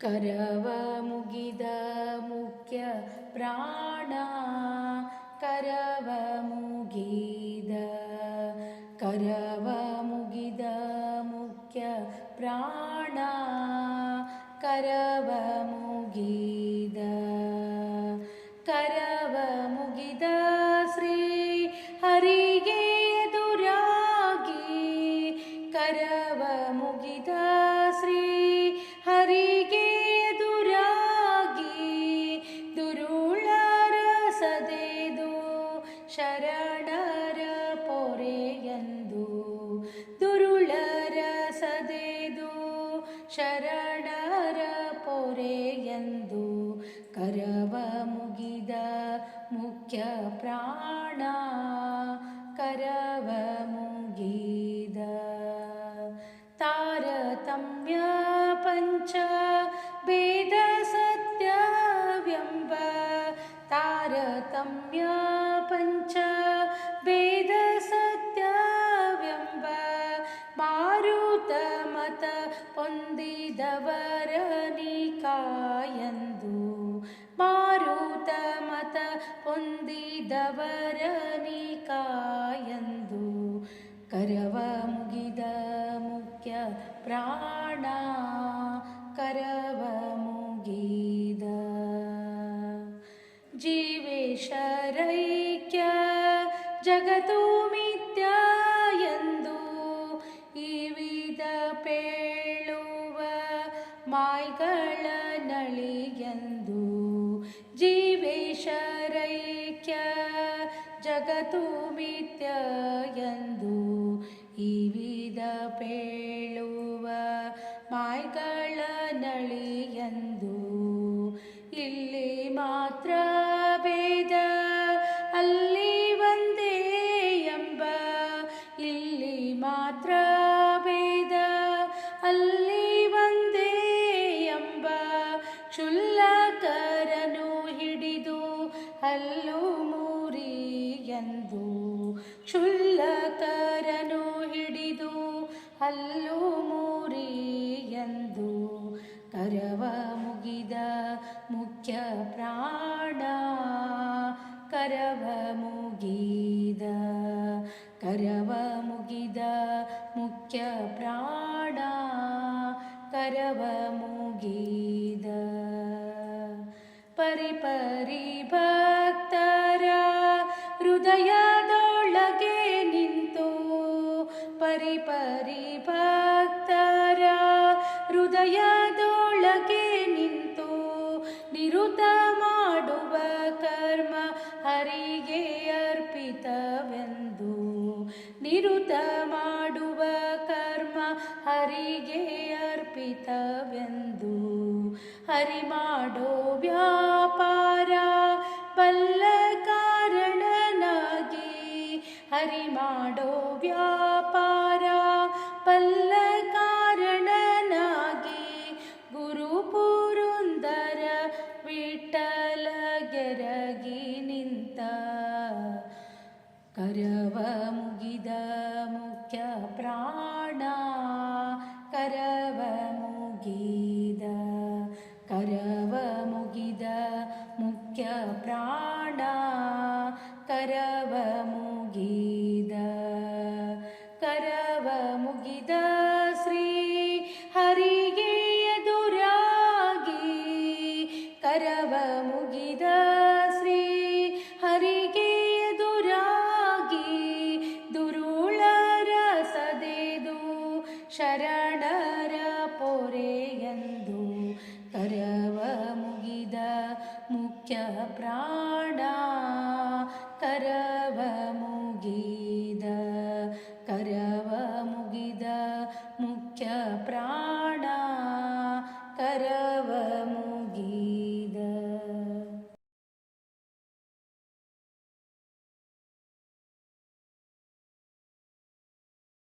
करव मुगीद मुख्य प्राण करव मुगीद करव मुगीद मुख्य प्राण करव मुगीद करव मुगीदश्री हरिगे दुरागी करव मुगीदश्री ಶರಣರ ಪೊರೆಯಂದು ಕರವ ಮುಗಿದ ಮುಖ್ಯ ಪ್ರಾಣ ಕರವ ಮುಗಿದ ತಾರತಮ್ಯ ಪಂಚ ಹೊಂದಿದವರ ನೀಕಾಯಂದು ಕರವ ಮುಗಿದ ಮುಖ್ಯ ಪ್ರಾಣ ಕರವ ಮುಗಿದ. ಜೀವೇಶರೈಕ್ಯ ಜಗತ್ತು ಮಿತ್ಯ ಎಂದು ಈ ವಿಧ ಪೇಳುವ ಮಾಯ್ಗಳ ನಳಿಯಂದು ಜಗತ್ತು ಎಂದು ಈ ವಿಧ ಪೇಳುವ ಮಾಯ್ಗಳ ನಳಿಯಂದು ಇಲ್ಲಿ ಮಾತ್ರ ಭೇದ, ಅಲ್ಲಿ ಒಂದೇ ಎಂಬ. ಇಲ್ಲಿ ಮಾತ್ರ ಭೇದ, ಅಲ್ಲಿ ಒಂದೇ ಎಂಬ. ಕ್ಷುಲ್ಲಕರನು ಹಿಡಿದು ಮುರಿ ಎಂದು ಕ್ಷುಲ್ಲಕರನು ಹಿಡಿದು ಹಲ್ಲು ಮುರಿ ಎಂದು ಕರವ ಮುಗಿದ ಮುಖ್ಯ ಪ್ರಾಣ ಕರವ ಮುಗಿದ ಕರವ ಮುಗಿದ ಮುಖ್ಯ ಪ್ರಾಣ ಕರವ ಮುಗಿದ ಪರಿಪರಿ ಭಕ್ತರ ಪರಿಪರಿ ಭಕ್ತರ ಹೃದಯದೊಳಗೆ ನಿಂತು ನಿರುತ ಮಾಡುವ ಕರ್ಮ ಹರಿಗೆ ಅರ್ಪಿತವೆಂದು. ನಿರುತ ಮಾಡುವ ಕರ್ಮ ಹರಿಗೆ ಅರ್ಪಿತವೆಂದು. ಹರಿ ಮಾಡೋ ವ್ಯಾಪಾರ ಬಲ್ಲ ಕಾರಣನಾಗಿ. ಹರಿ ಮಾಡೋ ವ್ಯಾಪಾರ कर मुगीद मुख्य प्राण कर मुगीद कर मुगीद मुख्य प्राण ಪೊರೆಯಂದು ಕರವ ಮುಗಿದ ಮುಖ್ಯ ಪ್ರಾಣ